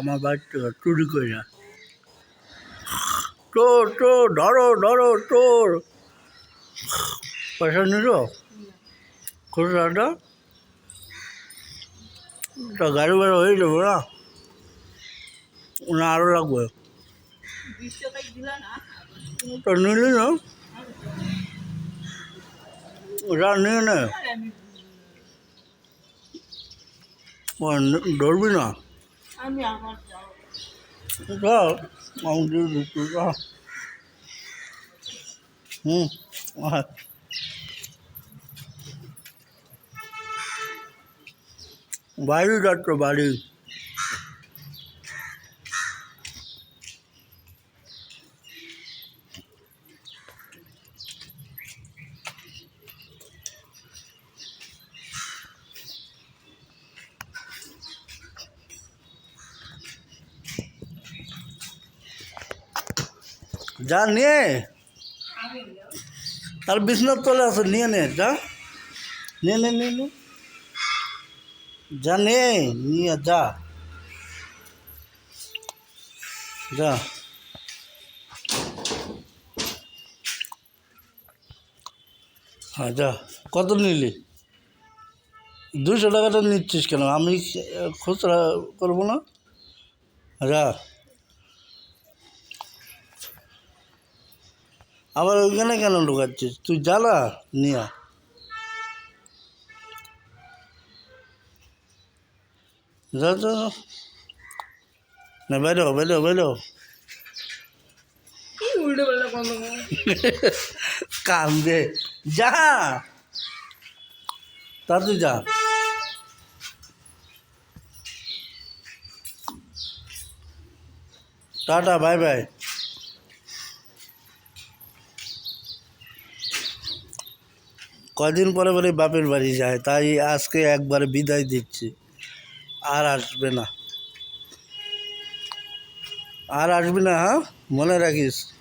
আমার বাড়ি চুরি করে চোর চোর ধরো ধরো চোর পয়সা নিল? খুচরাটা? তা গাড়ি ভাড়া হয়ে যাবে না? না আরও লাগবে। তো নিলি না? যা নিয়ে ন- ধরবি না? আমি আমার যাও। যা আমি দিয়ে হুম আয়। বাড়ি যাচ্ছ বাড়ি? যা, নিয়ে। আর বিছনার তলে আছে, নিয়ে নে, যা। নে নে নে নে যা, নে, নিয়ে যা। যা। হ্যাঁ যা। কত নিলি? দুশো টাকাটা নিচ্ছিস কেন? আমি খুচরা করব না? যা। আবার ওইখানে কেন ঢুকাচ্ছিস তুই জ্বালা? নিয়া। যা তো না বেরো বেরো বেরো। কোনো দে যা। তা তুই যা। Tata bye bye. কদিন পরে পরে বাপের বাড়ি যায়, তাই আজকে একবারে বিদায় দিচ্ছি। আর আসবে না। আর আসবি না হ্যাঁ? মনে রাখিস।